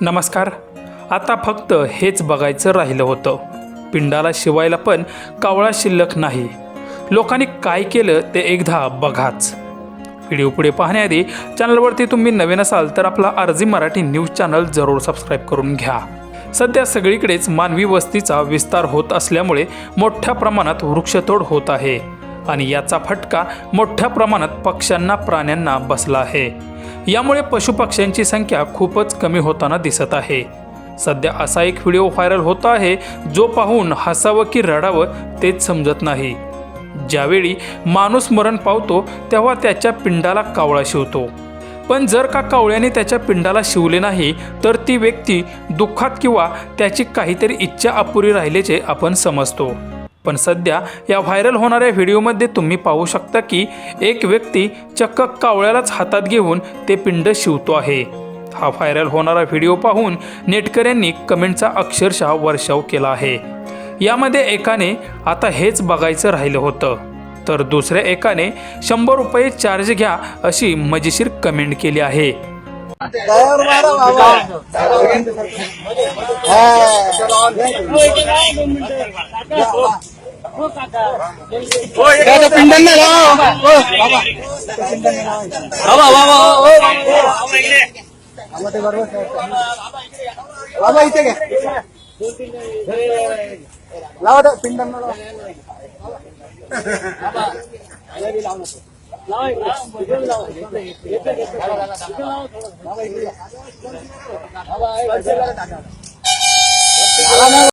नमस्कार. आता फक्त हेच बघायचं राहिलं होतं. पिंडाला शिवायला पण कावळा शिल्लक नाही. लोकांनी काय केलं ते एकदा बघाच. व्हिडिओ पुढे पाहण्याआधी चॅनलवरती तुम्ही नवीन असाल तर आपला आरजी मराठी न्यूज चॅनल जरूर सबस्क्राईब करून घ्या. सध्या सगळीकडेच मानवी वस्तीचा विस्तार होत असल्यामुळे मोठ्या प्रमाणात वृक्षतोड होत आहे आणि याचा फटका मोठ्या प्रमाणात पक्ष्यांना प्राण्यांना बसला आहे. यामुळे पशुपक्ष्यांची संख्या खूपच कमी होताना दिसत आहे. सध्या असा एक व्हिडिओ व्हायरल होत आहे जो पाहून हसावं की रडावं तेच समजत नाही. ज्यावेळी माणूस मरण पावतो तेव्हा त्याच्या पिंडाला कावळा शिवतो. पण जर का कावळ्याने त्याच्या पिंडाला शिवले नाही तर ती व्यक्ती दुःखात किंवा त्याची काहीतरी इच्छा अपुरी राहिल्याचे आपण समजतो. पण सध्या या व्हायरल होणाऱ्या व्हिडिओमध्ये तुम्ही पाहू शकता की एक व्यक्ती चक्क कावळ्यालाच हातात घेऊन ते पिंड शिवतो आहे. हा व्हायरल होणारा व्हिडिओ पाहून नेटकऱ्यांनी कमेंटचा अक्षरशः वर्षाव केला आहे. यामध्ये एकाने आता हेच बघायचं राहिलं होतं. तर दुसऱ्या एकाने शंभर रुपये चार्ज घ्या अशी मजेशीर कमेंट केली आहे. पिंडांना लावा बाबा. ओ, बाबा बाबा बाबा ओ, बाबा ते बरोबर बाबा इथे घ्या. लावा त्या पिंडांना लावा.